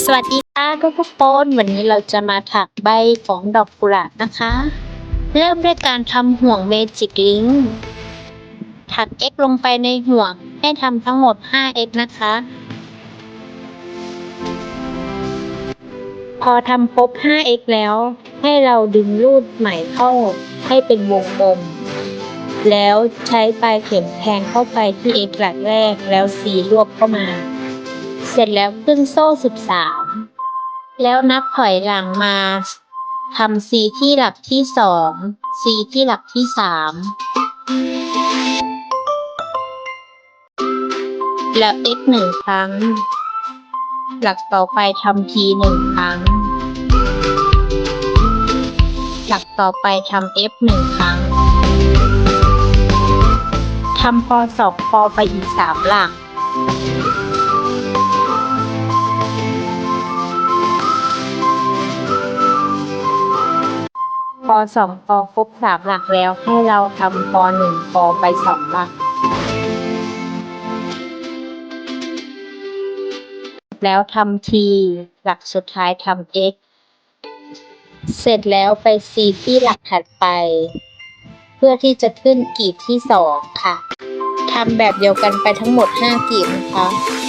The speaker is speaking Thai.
สวัสดีค่ะทุกคนวันนี้เราจะมาถักใบของดอกกุหลาบนะคะ เริ่มด้วยการทำห่วงเมจิกลิงถัก x ลงไปในห่วงให้ทำทั้งหมด 5x นะคะ พอทำครบ 5x แล้ว ให้เราดึงรูดไหมเข้าให้เป็นวงกลมแล้วใช้ปลายเข็มแทงเข้าไปที่ x หลักแรกแล้ว c รวบเข้ามา เสร็จแล้วขึ้นโซ่สิบสามแล้วนับถอยหลังมาทำ C ที่หลักที่สอง C ที่หลักที่สามแล้ว x หนึ่งครั้ง หลักต่อไปทำ T หนึ่งครั้ง หลักต่อไปทำ F หนึ่งครั้งทำพอสองพอไปอีกสามหลัก สองพอครบสามหลักแล้ว ให้เราทำพอหนึ่งพอไปสองหลัก แล้วทำทีหลักสุดท้ายทำ x เสร็จแล้วไป c ที่หลักถัดไป เพื่อที่จะขึ้นกลีบที่สองค่ะทำแบบเดียวกันไปทั้งหมด 5กลีบนะคะ